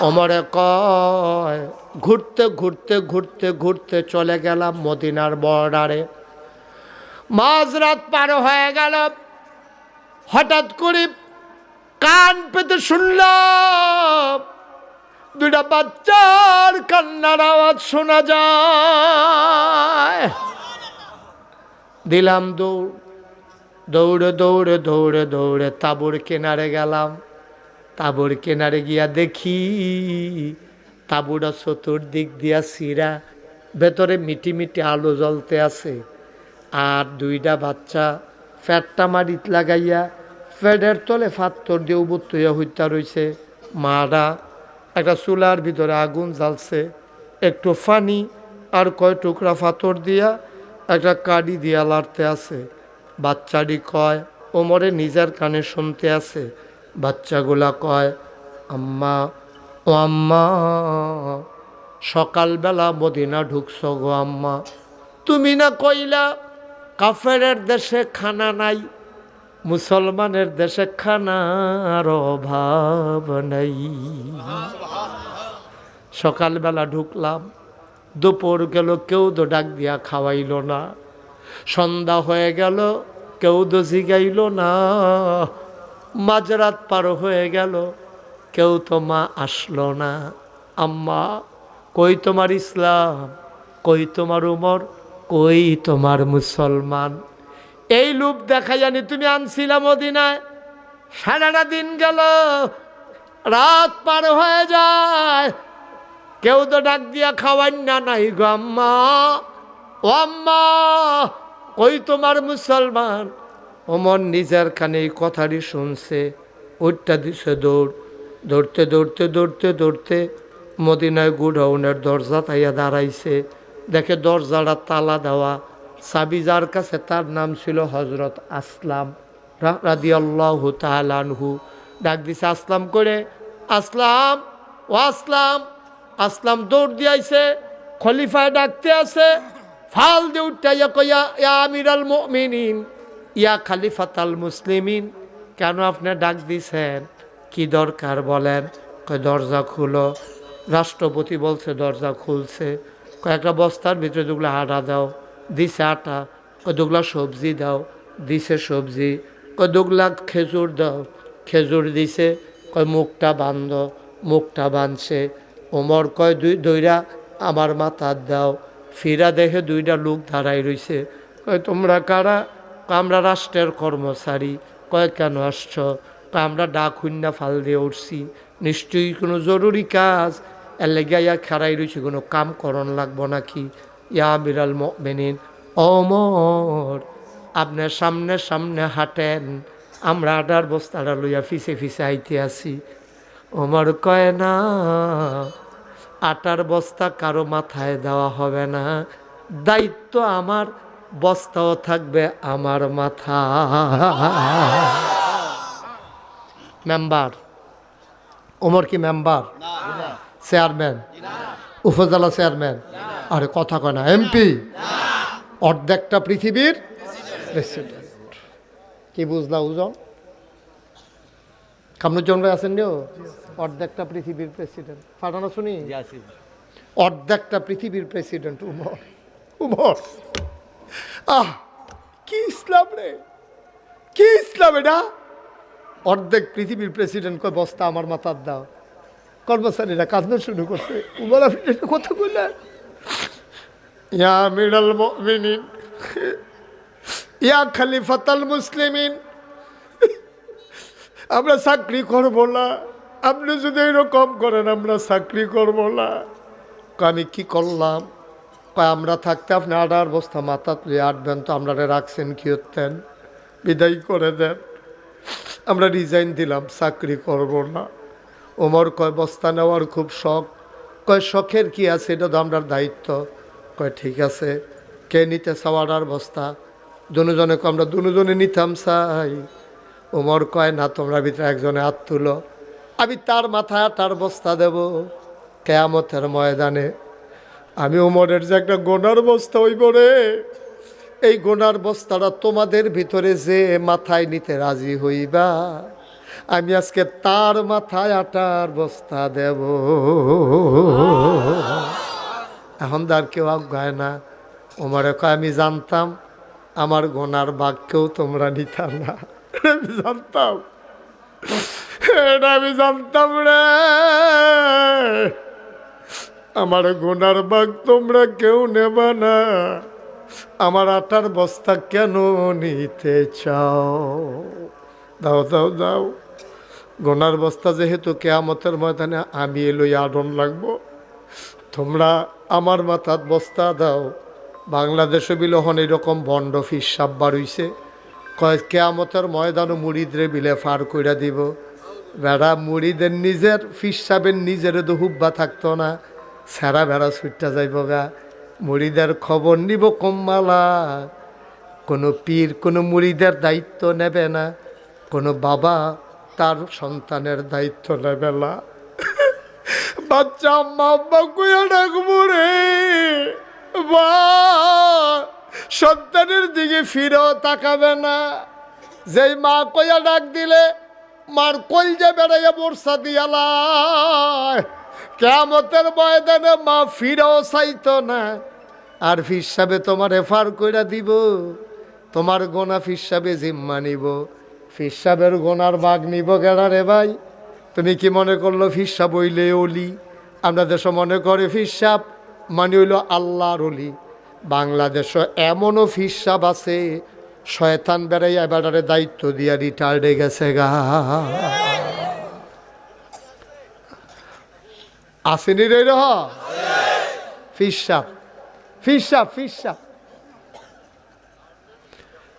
ওমরে কয়, ঘুরতে ঘুরতে ঘুরতে ঘুরতে চলে গেলাম মদিনার বর্ডারে। মাঝরাত পার হয়ে গেল। হঠাৎ করে কান পেতে শুনলাম দুটা বাচ্চার কান্নার আওয়াজ শোনা যায়। দিলাম দৌড়, দৌড়ে দৌড়ে দৌড়ে দৌড়ে তাবুর কিনারে গেলাম। তাবুর কিনারে গিয়া দেখি তাবুটা চতুর্দিক দিয়া সিরা ভেতরে মিটি মিটি আলো জ্বলতে আছে। আর দুইটা বাচ্চা ফ্যাটটা মারিত লাগাইয়া ফ্যাটের তলে ফাত্তর দিয়ে উবুত্তইয়া হইতা রইছে। মারা একটা চুলার ভিতরে আগুন জ্বালছে। একটু ফানি আর কয় টুকরা ফাতর দিয়া একটা কাডি দিয়া লাড়তে আছে। বাচ্চাটি কয়, ওমরে নিজের কানে শুনতে আছে। বাচ্চাগুলা কয়, আম্মা, ও আম্মা, সকালবেলা মদিনা ঢুকছ গো আম্মা। তুমি না কইলা কাফেরের দেশে খানা নাই, মুসলমানের দেশে খানার অভাব নাই। সকালবেলা ঢুকলাম, দুপুর গেল, কেউ তো ডাক দিয়া খাওয়াইল না। সন্ধ্যা হয়ে গেল, কেউ তো জিগাইল না। মাঝরাত পার হয়ে গেল। কেউ তো মা আসলো না। আম্মা, কই তোমার ইসলাম? কই তোমার উমর? কই তোমার মুসলমান? এই লুপ দেখা জানি তুমি আনছিলাম মদিনায়। সারাটা দিন গেল, রাত পার হয়ে যায়। কেউ তো ডাক দিয়া খাওয়ান না নাই গো আম্মা। ও আম্মা, কই তোমার মুসলমান? ওমর নিজের কানে এই কথাটি শুনছে। ওইটা দিছে দৌড়। দৌড়তে দৌড়তে দৌড়তে দৌড়তে মদিনায় গুডাউনের দরজা তাইয়া দাঁড়াইছে। দেখে দরজাটা তালা দেওয়া। সাবি যার কাছে তার নাম ছিল হজরত আসলাম রাদি আল্লাহ তালানহু ডাক দিছে, আসলাম করে আসলাম, ও আসলাম। আসলাম দৌড় দিয়াইছে খলিফায় ডাকতে আছে। ফাল দিয়ে উঠতে কইয়া, ইয়া আমিরাল মুমিনিন। ইয়া খালিফাতাল মুসলিমিন, কেন আপনি ডাক দিছেন? কি দরকার বলেন? কয়, দরজা খুলো। রাষ্ট্রপতি বলছে, দরজা খুলছে। কয়েকটা বস্তার ভিতরে দুগুলো আটা দাও। দিছে আটা। কয়, দুগুলা সবজি দাও। দিছে সবজি। কয়, দুগুলা খেজুর দাও। খেজুর দিছে। কয়, মুখটা বান্ধ। মুখটা বাঁধছে ওমর কয়, দুই, দইরা আমার মাথার দাও। ফিরা দেখে দুইটা লোক দাঁড়াই রইছে। কয়, তোমরা কারা? আমরা রাষ্ট্রের কর্মচারী, কয়, কেন আসছ? আমরা ডাক হুন্না ফাল দিয়ে উঠছি। নিশ্চয়ই কোনো জরুরি কাজ? এর লেগে ইয়া খেরাই রয়েছে কোনো কাম করণ লাগবো নাকি? ইয়া বিরাল মেনিন অমর আপনার সামনে সামনে হাঁটেন। আমরা আটার বস্তাটা লইয়া ফিসে ফিসে আইতে আসি ওমর কয়, না, আটার বস্তা কারও মাথায় দেওয়া হবে না। দায়িত্ব আমার বস্তাও থাকবে আমার মাথা। মেম্বার ওমর কি মেম্বার? চেয়ারম্যান উপজেলা চেয়ারম্যান। আরে কথা কয় না এমপি। অর্ধেকটা পৃথিবীর প্রেসিডেন্ট কি বুঝলা উজন? কামরুজ্জন ভাই আছেন নিও অর্ধেকটা পৃথিবীর প্রেসিডেন্ট ফাটানো শুনি? অর্ধেকটা পৃথিবীর প্রেসিডেন্ট উমর উমর আহ, কি ইসলাম রে? কি ইসলাম এটা? অর্ধেক পৃথিবীর প্রেসিডেন্ট কয়, বস্তা আমার মাথার দাও। কর্মচারীরা কাঁদতে শুরু করছে। উমর বললেন ইয়া মিডাল মিনিন ইয়া খালিফাতাল মুসলিমিন। আমরা চাকরি করব না। আপনি যদি এরকম করেন, আমরা চাকরি করব না। আমি কি করলাম? কয় আমরা থাকতে আপনি আডার বস্তা মাথা তুলে আটবেন তো আপনারা রাখছেন কি হতেন বিদায় করে দেন। আমরা রিজাইন দিলাম, চাকরি করব না। ওমর কয়, বস্তা নেওয়ার খুব শখ। কয়, শখের কি আছে? এটা তো আমরা দায়িত্ব। কয়, ঠিক আছে। কে নিতে চাওয়ার বস্তা? দুজনে আমরা দুজনে নিতাম চাই। ওমর কয়, না, তোমরা ভিতরে একজনে হাত তুলো। আমি তার মাথায় তার বস্তা দেব। কেয়ামতের ময়দানে আমি ওমরের যে একটা গোনার বস্তা হইব রে। এই গোনার বস্তাটা তোমাদের ভিতরে যে মাথায় নিতে রাজি হইবা, আমি আজকে তার মাথায় আটার বস্তা দেব। এখন তার কেউ আজ্ঞায় না। ওমারে কয়, আমি জানতাম আমার গোনার বাক্যও তোমরা নিতাম না। আমি জানতাম। এটা আমি জানতাম রে। আমার গোনার বাঘ তোমরা কেউ নেবা না। আমার আটার বস্তা কেন নিতে চাও? দাও দাও দাও। গোনার বস্তা যেহেতু কেয়ামতের ময়দানে আমি এলোই আডন লাগবো। তোমরা আমার মাথাত বস্তা দাও। বাংলাদেশে বিলহন এরকম ভণ্ড ফিস সাপ বাড়ইছে কয়, কেয়ামতের ময়দানও মুড়িদরে বিলে ফার কইরা দিব। বেড়া মুড়িদের নিজের, ফিস সাবের নিজের তো হুব্বা থাকতো না। সেরা বেড়া ছুটটা যাইব গা মুড়িদের খবর নিব কম্মালা। কোনো পীর, কোনো মুড়িদের দায়িত্ব নেবে না। কোনো বাবা তার সন্তানের দায়িত্ব নেবে না। বাচ্চা আম্মা আব্বা কুয়া ডাকবো রে। বা, সন্তানের দিকে ফিরেও তাকাবে না। যেই মা কইয়া ডাক দিলে, মার কই যে বেড়াইয়া বর্ষা দিয়ালায়। কেমতের ময়দানে মা ফিরেও চাইতো না। আর ফিসাবে তোমার এফার কইরা দিব, তোমার গোনা ফিসাবে জিম্মা নিব। ফিসাবের গোনার বাঘ নিব কেডা রে ভাই? তুমি কি মনে করল ফিসাব হইলে অলি? আমরা দেশ মনে করে ফিসাব মানে হইল আল্লাহর অলি। বাংলাদেশে এমনও ফিসাব আছে, শয়তান বেড়াইয়া বেড়ারে দায়িত্ব দিয়া রিটায়ার্ডে গেছে গা। আসেনি রে রহ। ফিসাব ফিসাব ফিসাব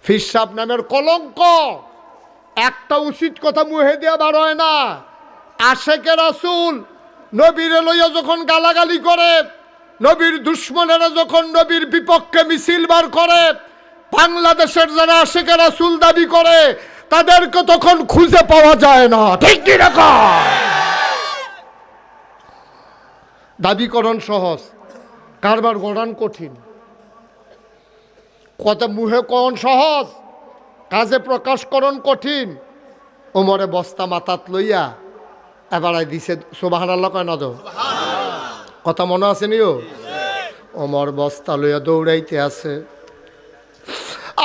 ফিসাব নামের কলঙ্ক। একটা উচিত কথা মুহে বার হয় না। আশেকে রাসুল নবীর লইয়া যখন গালাগালি করে, নবীর দুশ্মনেরা যখন নবীর বিপক্ষে মিছিল বার করে, বাংলাদেশের যারা আশেকে রাসুল দাবি করে, তাদেরকে তখন খুঁজে পাওয়া যায় না। ঠিক কি রকম দাবিকরণ সহজ, কারবার গড়ান কঠিন। কত মুহে কন সহজ, কাজে প্রকাশকরণ কঠিন। ওমরে বস্তা মাথাত লইয়া এবারে দিছে সোবাহান আল্লাহ কয় না তো? কথা মনে আছে নিও ওমর বস্তা লইয়া দৌড়াইতে আছে।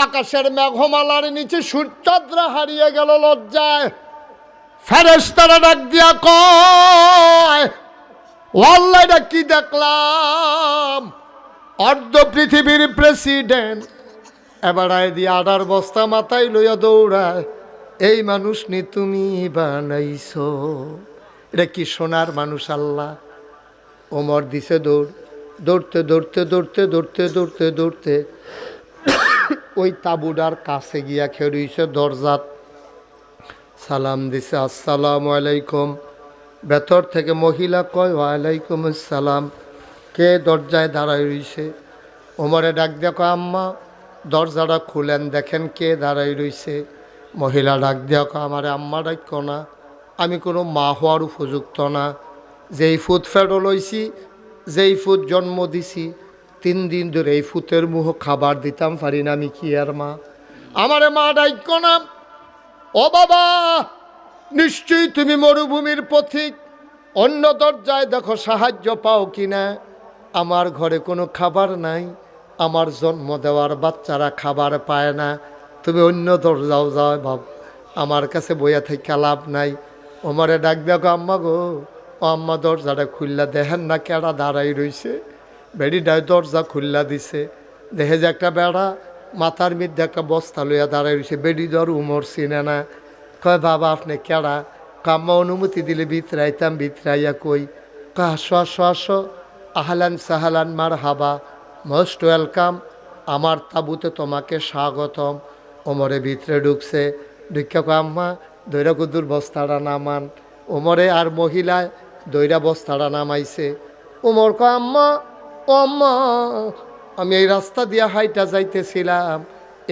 আকাশের মেঘমালার নিচে সূর্যদ্রা হারিয়ে গেল লজ্জায়। ফেরেস্তারা ডাক দিয়া কয় ওয়াল্লাইটা কি দেখলাম? অর্ধ পৃথিবীর প্রেসিডেন্ট এবার দিয়ে আডার বস্তা মাথায় লইয়া দৌড়ায়। এই মানুষ নি তুমি বানাইছো। এটা কি সোনার মানুষ আল্লাহ? ওমর দিছে দৌড়। দৌড়তে দৌড়তে দৌড়তে দৌড়তে দৌড়তে দৌড়তে ওই তাবুডার কাছে গিয়া খেড়িয়েছে দরজাত। সালাম দিছে, আসসালামু আলাইকুম। ভেতর থেকে মহিলা কয়, ওয়ালাইকুম আসসালাম। কে দরজায় দাঁড়ায় রইছে? ওমরে ডাক দেখো আম্মা, দরজাটা খুলেন, দেখেন কে দাঁড়াই রইছে। মহিলা ডাক দেখো আমার আম্মা ডাক না, আমি কোনো মা হওয়ার উপযুক্ত না। যেই ফুট ফেরো লইছি, যেই ফুট জন্ম দিছি, তিন দিন ধরে এই ফুতের মুহ খাবার দিতাম পারি না, আমি কি আর মা? আমারে মা ডাইক না। ও বাবা নিশ্চয়ই তুমি মরুভূমির পথিক। অন্য দরজায় দেখো সাহায্য পাও কিনা। আমার ঘরে কোনো খাবার নাই। আমার জন্ম দেওয়ার বাচ্চারা খাবার পায় না। তুমি অন্য দরজাও যাও ভাব। আমার কাছে বইয়া থেকে লাভ নাই। ওমারে ডাক দেখো আম্মা গো, ও আম্মা দরজাটা খুললা দেখেন না কেডা দাঁড়াই রইছে? বেড়িটায় দরজা খুললা দিছে। দেখে যে একটা বেড়া মাথার মধ্যে একটা বস্তা লইয়া দাঁড়াই রইছে। বেড়ি দর উমর চিনে না। কয়, বাবা, আপনি কেডা? কাম্মা অনুমতি দিলে ভিতরাইতাম বিতরাইয়া কই? কা আসো আহলান সাহালান মার হাবা মোস্ট ওয়েলকাম। আমার তাবুতে তোমাকে স্বাগতম। ওমরে ভিতরে ঢুকছে। ঢুকা কয়, আম্মা, দৈরা কুদুর বস্তাটা নামান। ওমরে আর মহিলায় দৈরা বস্তাটা নামাইছে। ওমর ও আম্মা, আমি এই রাস্তা দিয়া হাইটা যাইতেছিলাম।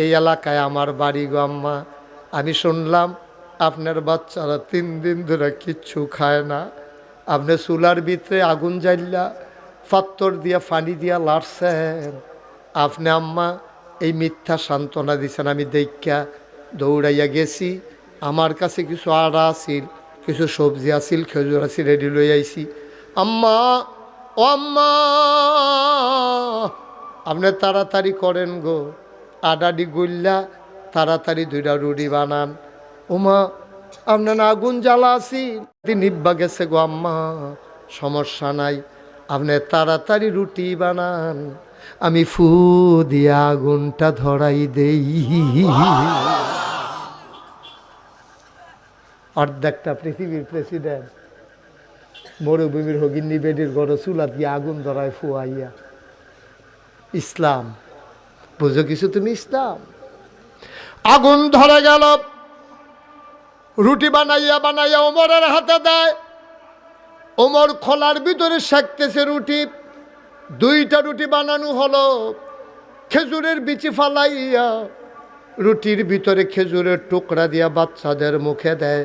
এই এলাকায় আমার বাড়ি গো, আম্মা। আমি শুনলাম আপনার বাচ্চারা তিন দিন ধরে কিচ্ছু খায় না। আপনি চুলার ভিতরে আগুন জ্বালিয়া ফাত্তর দিয়া ফানি দিয়া লাড়ছেন। আপনি আম্মা, এই মিথ্যা সান্ত্বনা দিছেন, আমি দেখা দৌড়াইয়া গেছি। আমার কাছে কিছু আড়া আছিল, কিছু সবজি আছিল, খেজুর আছিল রেডি লই আইছি। আম্মা, ও আম্মা, আপনি তাড়াতাড়ি করেন গো। আডাডি গুল্লা তাড়াতাড়ি দুইটা রুটি বানান। ওমা আপনার আগুন জ্বালা আছি নিব্বা গেছে গো আম্মা, সমস্যা নাই, আপনি তাড়াতাড়ি রুটি বানান। আমি ফু দিয়ে আগুনটা ধরাই দেই। অর্ধেকটা পৃথিবীর প্রেসিডেন্ট, মরুভূমির হগিন্নি বেডির গড় চুলা দিয়ে আগুন ধরায় ফুয়াইয়া। ইসলাম, বুঝো কিছু তুমি ইসলাম? আগুন ধরে গেল। রুটি বানাইয়া বানাইয়া ওমরের হাতে দেয়। ওমর খোলার ভিতরে শেখতেছে রুটি। দুইটা রুটি বানানো হলো। খেজুরের বিচি ফালাইয়া রুটির ভিতরে খেজুরের টুকরা দিয়া বাচ্চাদের মুখে দেয়।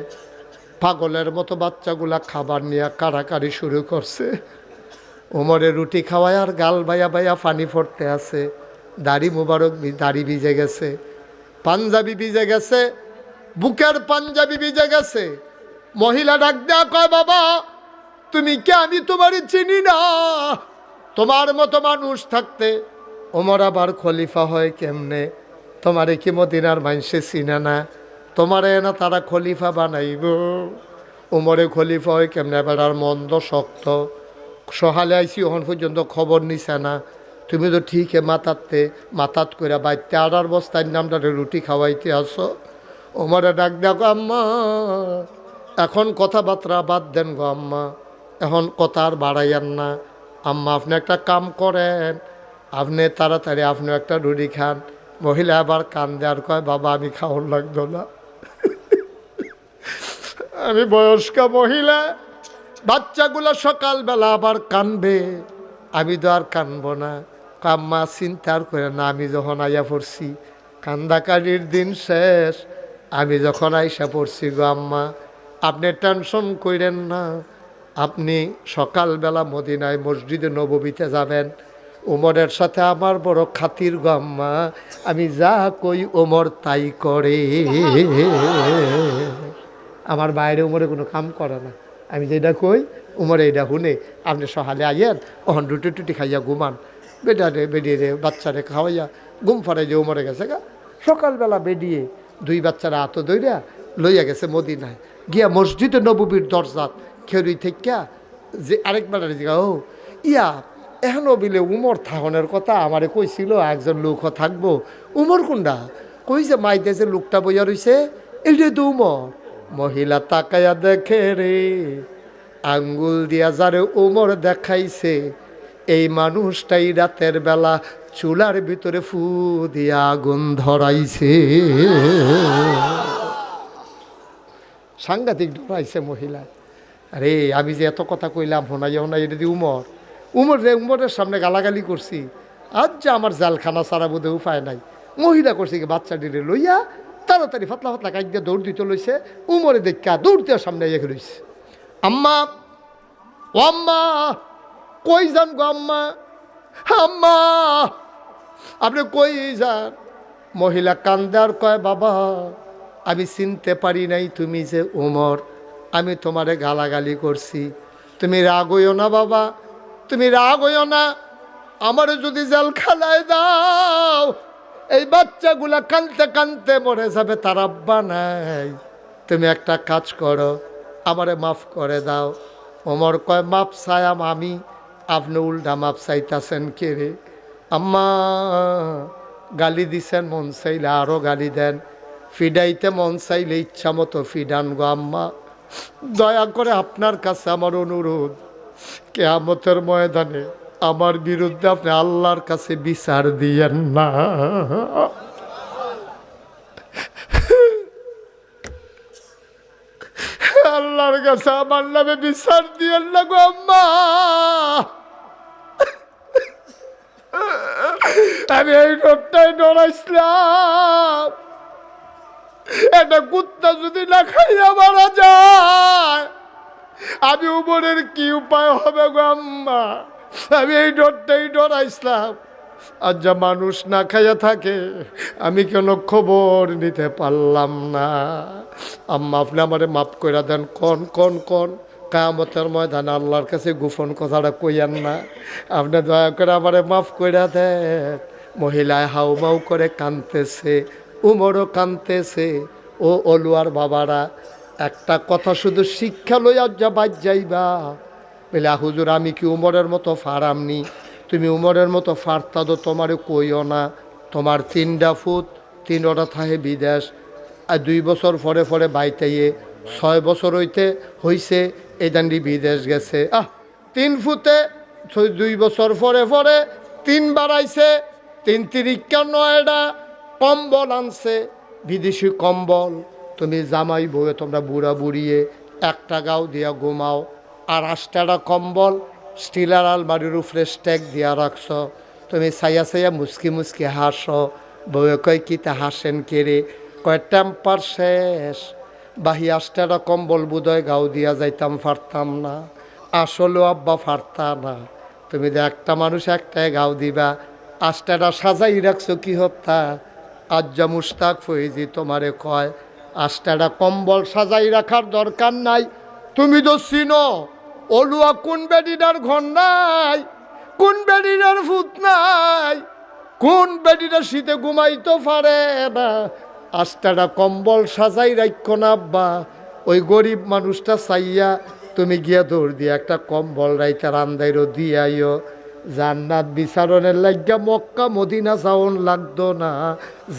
পাগলের মতো বাচ্চাগুলা খাবার নিয়ে কাড়াকাড়ি শুরু করছে। ওমরে রুটি খাওয়ায় আর গাল বাইয়া বাইয়া পানি পড়তে আছে। দাড়ি মুবারক দাড়ি ভিজে গেছে। পাঞ্জাবি ভিজে গেছে। বুকের পাঞ্জাবি ভিজে গেছে। মহিলা ডাক দেয়া কয়, বাবা, তুমি কে? আমি তোমারই চিনি না। তোমার মতো মানুষ থাকতে ওমর আবার খলিফা হয় কেমনে? তোমারে কি মদিনার মানুষে চিনে না? তোমারে না তারা খলিফা বানাইব? উমরে খলিফা হয় কেমনে? আর মন্দ শক্ত। সহালে আইসি ওখান পর্যন্ত খবর নিছে না। তুমি তো ঠিকই মাতাতে মাতাত করে বাইতে আড়ার বস্তার নামটা রুটি খাওয়াইতে আসো। ওমরে ডাক দেখো আম্মা, এখন কথাবার্তা বাদ দেন গো আম্মা, এখন কথা আর বাড়াইয়েন না। আম্মা, আপনি একটা কাম করেন, আপনি তাড়াতাড়ি আপনি একটা রুটি খান। মহিলা আবার কান দেওয়ার কয়, বাবা, আমি খাওয়ার লাগতো না। আমি বয়স্ক মহিলা, বাচ্চাগুলো সকালবেলা আবার কানবে। আমি তো আর কানবো না। কাম্মা চিন্তার করে না, আমি যখন আইয়া পড়ছি কান্দাকারির দিন শেষ আমি যখন আইসা পড়ছি গো আম্মা, আপনি টেনশন করেন না, আপনি সকালবেলা মদিনায় মসজিদে নববীতে যাবেন ওমরের সাথে আমার বড় খাতির গো আম্মা, আমি যা কই ওমর তাই করে। আমার বাইরে উমরে কোনো কাম করে না। আমি যেটা কই, উমরে এইটা শুনে আপনি সহালে আইয়েন ওহন রুটি টুটি খাইয়া ঘুমান। বেটারে বেরিয়ে রে বাচ্চারে খাওয়াইয়া, ঘুম ফাড়াই যে উমরে গেছে গা। সকালবেলা বেরিয়ে দুই বাচ্চারা আত দইরা লইয়া গেছে মদিনায়। গিয়া মসজিদে নববীর দরজাত খেরুই থেকে যে আরেক বেলার জিগা ও, ইয়া এখনও বিলে উমর থাহনের কথা আমারে কইছিল, একজন লোক থাকব। উমর কোনটা কই যে মাইতে যে লোকটা বইয়া রইছে? এইটা তো উমর। মহিলা তাকায়া দেখে রে, আঙ্গুল দিয়া যারে উমর দেখাইছে, এই মানুষটাই রাতের বেলা চুলার ভিতরে ফু দিয়া আগুন ধরাইছে। সাংঘাতিক ধরাইছে মহিলা। আরে, আমি যে এত কথা কইলাম হোনাই হোনাই এটা দিয়ে উমর। উমর রে উমরের সামনে গালাগালি করছি, আজ যে আমার জালখানা সারা বোধে উপায় নাই। মহিলা করছে কি, বাচ্চাটিরে লইয়া তাড়াতাড়ি ফাতলা ফাতলা কাজ দিয়ে দৌড় দিতে লইছে, উমরে দেখা দৌড় দেওয়ার সামনে ইয়ে লইছে আম্মা, ও আম্মা, কই যান গো আম্মা? আম্মা আপনি কই যান? মহিলা কান্দার কয়, বাবা, আমি চিনতে পারি নাই তুমি যে উমর। আমি তোমারে গালাগালি করছি। তুমি রাগ হইও না, বাবা। তুমি রাগ হইও না। আমারে যদি জাল খালায় দাও, এই বাচ্চাগুলা কানতে কানতে মরে যাবে, তার আব্বা নাই। তুমি একটা কাজ করো, আমারে মাফ করে দাও। ওমর কয়, মাপ চায়াম আমি। আপনি উল্টা মাপ চাইতাছেন কে রে? আম্মা, গালি দিছেন, মন চাইলে আরও গালি দেন। ফিডাইতে মন চাইলে ইচ্ছা মতো ফিডান গো আম্মা। দয়া করে আপনার কাছে আমার অনুরোধ, কেয়ামতের ময়দানে আমার বিরুদ্ধে আপনি আল্লাহর কাছে বিচার দিয়েন না। আল্লাহর কাছে আমার নামে বিচার দিয়েন না গো আম্মা। আমি এই রোগটাই ডরাইছিলাম একটা কুত্তা যদি না খাইয়া মারা যায়, আমি উপরের কি উপায় হবে গো আম্মা? আমি এই ডরটাই ডরাইছিলাম আর যা মানুষ না খাইয়া থাকে, আমি কেন খবর নিতে পারলাম না। আম্মা, আপনি আমারে মাফ করে দেন, কন কন কন। কামতের ময়দানে আল্লাহর কাছে গোপন কথাটা কইয়ান না। আপনি দয়া করে আমারে মাফ করে দেন। মহিলায় হাউ মাউ করে কানতেছে উমরও কানতেছে ও অলুয়ার বাবারা, একটা কথা শুধু শিক্ষা লইয়া যা বাদ যাইবা। বলে হুজুর, আমি কি উমরের মতো ফারামনি? তুমি উমরের মতো ফারতা তো তোমারে কইও না। তোমার তিনটা ফুট তিনটা থাহে বিদেশ। আর দুই বছর পরে পরে বাইতেইয়ে, ছয় বছর হইতে হইছে এই দান্ডি বিদেশ গেছে। আহ, তিন ফুটে দুই বছর পরে পরে তিন বাড়াইছে তিন তিরিকা নয়ডা কম্বল আনছে। বিদেশি কম্বল। তুমি জামাই বউয়ে, তোমরা বুড়া বুড়িয়ে একটা গাও দিয়া ঘুমাও। আর আষ্টাটা কম্বল স্টিলার আলমারির উপরে স্টেক দিয়া রাখছ। তুমি সাইয়া সাইয়া মুসকি মুসকি হাস। বউয়ে কয়, কি তা হাসেন কেড়ে কয়, টেম্পার শেষ। বাহি আষ্টাটা কম্বল বুদয় গাও দিয়া যাইতাম পারতাম না। আসলেও আব্বা পারতা না। তুমি যে একটা মানুষ একটাই গাও দিবা আষ্টাটা সাজাই রাখছো কি হত্যা? আজ্জা মুস্তাক ফইজি তোমারে কয় আষ্টাটা কম্বল সাজাই রাখার দরকার নাই। তুমি তো চিনো, অলুয়া কোন বেডিটার ঘর নাই, কোন বেডিটার ফুট নাই, কোন বেডিটা শীতে ঘুমাইতে পারে না। আষ্টাটা কম্বল সাজাই রাখো না আব্বা, ওই গরিব মানুষটা চাইয়া তুমি গিয়া দৌড় দিয়ে একটা কম্বল রাইতা রান্দাইরও দিয়ে আইও। জান্নাত বিচারণের লাগিয়া মক্কা, মদিনা যাওন লাগতো না।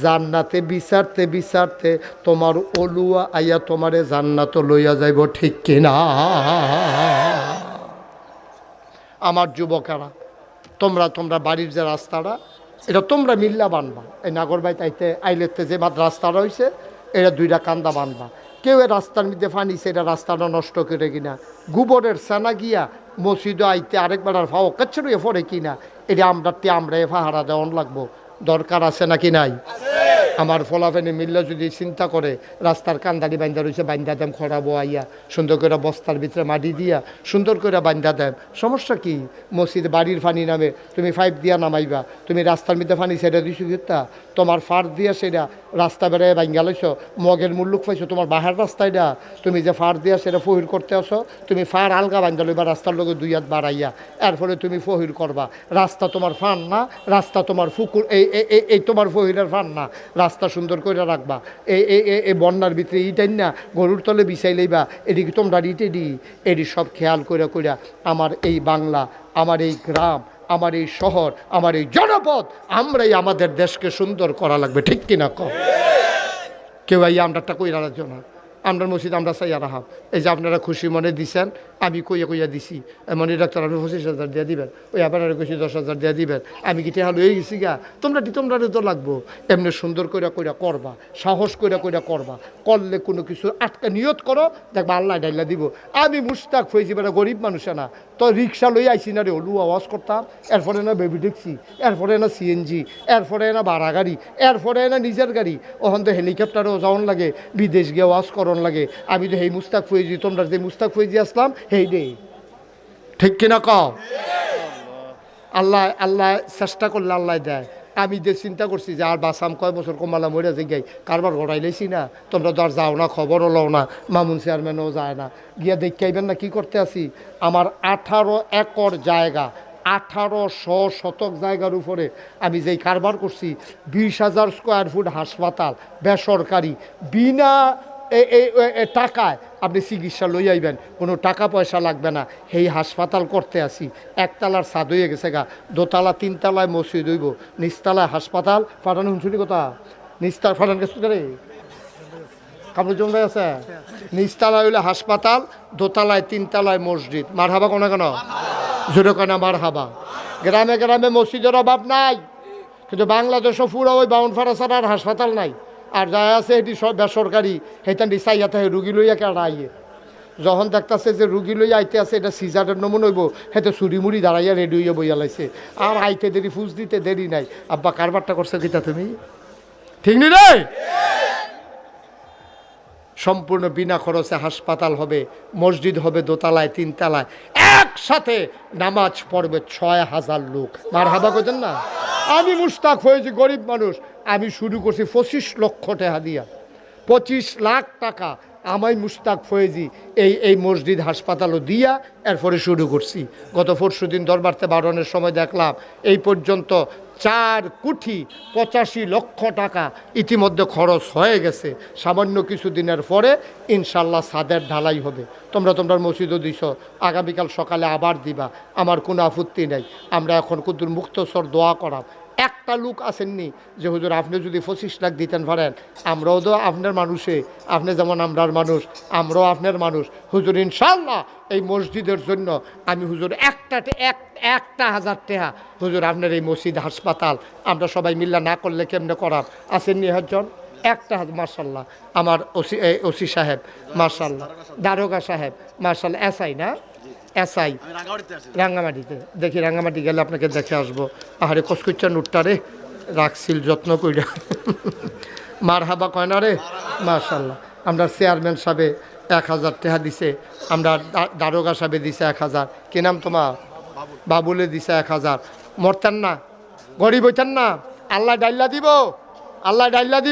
জান্নাতে বিচারতে বিচারতে তোমার অলুয়া আইয়া তোমারে জান্নাত লইয়া যাইব, ঠিক কিনা আমার যুবকেরা, তোমরা তোমরা বাড়ির যে রাস্তাটা, এটা তোমরা মিল্লা বানবা। এই নাগরবাই তাইতে আইলেতে যে মাত্র রাস্তাটা হয়েছে এটা দুইটা কান্দা বানবা। কেউ রাস্তার মধ্যে ফানিছে, এটা রাস্তাটা নষ্ট করে কিনা। গোবরের সেনা গিয়া মসজিদে আইতে আরেকবার আর ফাও কাছর ফরে কিনা এটা আমরা তে আমরা এ ফাহারা দেওয়ান লাগবো। দরকার আছে নাকি নাই? আমার ফলাফেনে মিল্লা যদি চিন্তা করে, রাস্তার কান্দারি বান্ধা রয়েছে বান্ধা দেম খরাবো আইয়া সুন্দর করে বস্তার ভিতরে মাটি দিয়া, সুন্দর করে বান্ধা দেম। সমস্যা কি? মসজিদ বাড়ির ফানি নামে, তুমি ফাইভ দিয়া নামাইবা, তুমি রাস্তার মধ্যে ফানি সেটা দিছো কিতা তোমার ফার দিয়া সেটা রাস্তা বেড়ায় বাঙ্গা লইছ, মগের মুল্লুক পাইছো, তোমার বাহার রাস্তায়টা তুমি যে ফার দিয়া সেটা ফহির করতে আসো, তুমি ফার আলগা বান্ধা লইবা, রাস্তার লগে দুই হাত বাড়াইয়া, এর ফলে তুমি ফহির করবা। রাস্তা তোমার ফান না, রাস্তা তোমার ফুকুর, এই এই তোমার ফহিরের ফান না। রাস্তা সুন্দর করে রাখবা। এ এ এ বন্যার ভিতরে ইটাই না, গরুর তলে বিছাই লইবা, এদিকে তোমরা ইটে দি এটি সব খেয়াল করে কইরা আমার এই বাংলা, আমার এই গ্রাম, আমার এই শহর, আমার এই জনপদ, আমরাই আমাদের দেশকে সুন্দর করা লাগবে, ঠিক কিনা কেউ এই আমরাটা কইরা রাখছো না। আমরা মসজিদ, আমরা চাইয়া রাহাব এই যে আপনারা খুশি মনে দিছেন, আমি কইয়া কইয়া দিছি। মনে ডাক্তার আপনি পঁচিশ হাজার দিয়ে দিবেন, ওই আপনারা কইছি দশ হাজার দিয়ে দিবেন। আমি কি টেহা লয়ে গেছি গা? তোমরা দি, তোমরা তো লাগবো। এমনি সুন্দর কইরা কইরা করবা, সাহস কইরা কইরা করবা। করলে কোনো কিছু আটকা নিয়ত করো, দেখবা আল্লাহ ডাইলা দিব। আমি মুস্তাক হয়েছি বেটা গরিব মানুষ না। তো রিক্সা লই আইসি না রে অলু আওয়াজ করতাম। এরপরে না বেবি ট্যাক্সি এরপরে না সিএনজি, এরপরে না ভাড়া গাড়ি, এরপরে না নিজের গাড়ি। ওখান তো হেলিকপ্টারও যাওয়ান লাগে। বিদেশ গিয়ে ওয়াজ করন লাগে। আমি তো সেই মুস্তাক ফৈজি, তোমরা যে মুস্তাক ফৈজি আসলাম সেই দে ঠিক কিনা কও? আল্লাহ আল্লাহ চেষ্টা করলে আল্লাহ দেয়। আমি যে চিন্তা করছি যে আর বাসাম কয় বছর কমালা মরে যে গাই কারবার গড়াই লাইছি না। তোমরা তো আর যাও না, খবরও লও না। মামুন চেয়ারম্যানও যায় না। গিয়া দেখাইবেন না কি করতে আসি আমার আঠারো একর জায়গা আঠারোশো শতক জায়গার উপরে আমি যেই কারবার করছি, বিশ হাজার স্কোয়ার ফুট হাসপাতাল, বেসরকারি, বিনা এ- এ- এ- এ, টাকায় আপনি চিকিৎসা লই আইবেন, কোনো টাকা পয়সা লাগবে না। সেই হাসপাতাল করতে আসি, একতলার ছাদ হয়ে গেছে গা, দোতলা, তিনতলায় মসজিদ হইব, নিচতলায় হাসপাতাল, ফাটানো শুনছি কথা? নিস্তার ফাটান গেছে রে কাপড় জমে আছে? নিচতলায় হইলে হাসপাতাল, দোতলায়, তিনতলায় মসজিদ। মার হাবা কোনো কেন? জোরে কেন মার হাবা গ্রামে গ্রামে মসজিদের অভাব নাই, কিন্তু বাংলাদেশও পুরো ওই বাউন ফাড়া ছাড়া আর হাসপাতাল নাই। আর যা আছে এটি সব বেসরকারি সেইটান চাইয়া থাকে রুগী লইয়া কেন আইয়ে। যখন দেখতেছে যে রুগী লইয়া আইতে আছে, এটা সিজারের নমুন হইব হেতে চুরি মুড়ি দাঁড়াইয়া রেডি হইয়া বইয়া লাইছে আর আইতে দেরি ফুস দিতে দেরি নাই। আব্বা কারবারটা করছে কিতা তুমি? ঠিক নি রে সম্পূর্ণ বিনা খরচে হাসপাতাল হবে মসজিদ হবে, দোতলায়, তিনতলায়, একসাথে নামাজ পড়বে ছয় হাজার লোক। মার হাবা করছেন না? আমি মুস্তাক হয়েছি, গরিব মানুষ। আমি শুরু করছি পঁচিশ লক্ষ টাকা দিয়া। পঁচিশ লাখ টাকা আমাই মুস্তাক ফয়েজি এই এই মসজিদ হাসপাতালও দিয়া এরপরে শুরু করছি। গত পরশু দিন দরবারতে বারণের সময় দেখলাম, এই পর্যন্ত চার কোটি পঁচাশি লক্ষ টাকা ইতিমধ্যে খরচ হয়ে গেছে। সামান্য কিছু দিনের পরে ইনশাল্লাহ সাদের ঢালাই হবে। তোমরা তোমরা মসজিদও দিছ, আগামীকাল সকালে আবার দিবা। আমার কোনো আপত্তি নেই। আমরা এখন কুদুর মুক্তসর দোয়া করাম। একটা লোক আসেননি যে, হুজুর, আপনি যদি পঁচিশ লাখ দিতেন পারেন, আমরাও তো আপনার মানুষে। আপনি যেমন আমরার মানুষ, আমরাও আপনার মানুষ। হুজুর ইনশাল্লাহ এই মসজিদের জন্য আমি, হুজুর, একটা এক, একটা হাজার টেহা, হুজুর, আপনার এই মসজিদ, হাসপাতাল, আমরা সবাই মিল্লা না করলে কেমনে করার আসেননি হজন একটা হাত মার্শাল্লাহ আমার ওসি ওসি সাহেব মার্শাল্লাহ দারোগা সাহেব মার্শাল্লাহ এসআই না? এসআই রাঙ্গামাটিতে দেখি রাঙ্গামাটি গেলে আপনাকে দেখে আসব। আহারে কসকচ্চা নুটটা রে। রাখছিল যত্ন কইরা। মার হাবা কয় না রে? মার্শাল্লাহ আমরা চেয়ারম্যান সাহেবে এক হাজার টেহা দিছে। আমরা দারোগা সাহেবে দিছে এক হাজার। কি নাম তোমার? বাবুলে দিছে এক হাজার। মরতেন না? গরিব হইতেন না? আল্লাহ ডাইল্লা দিব। আল্লাহ ডাইল্লা দিব।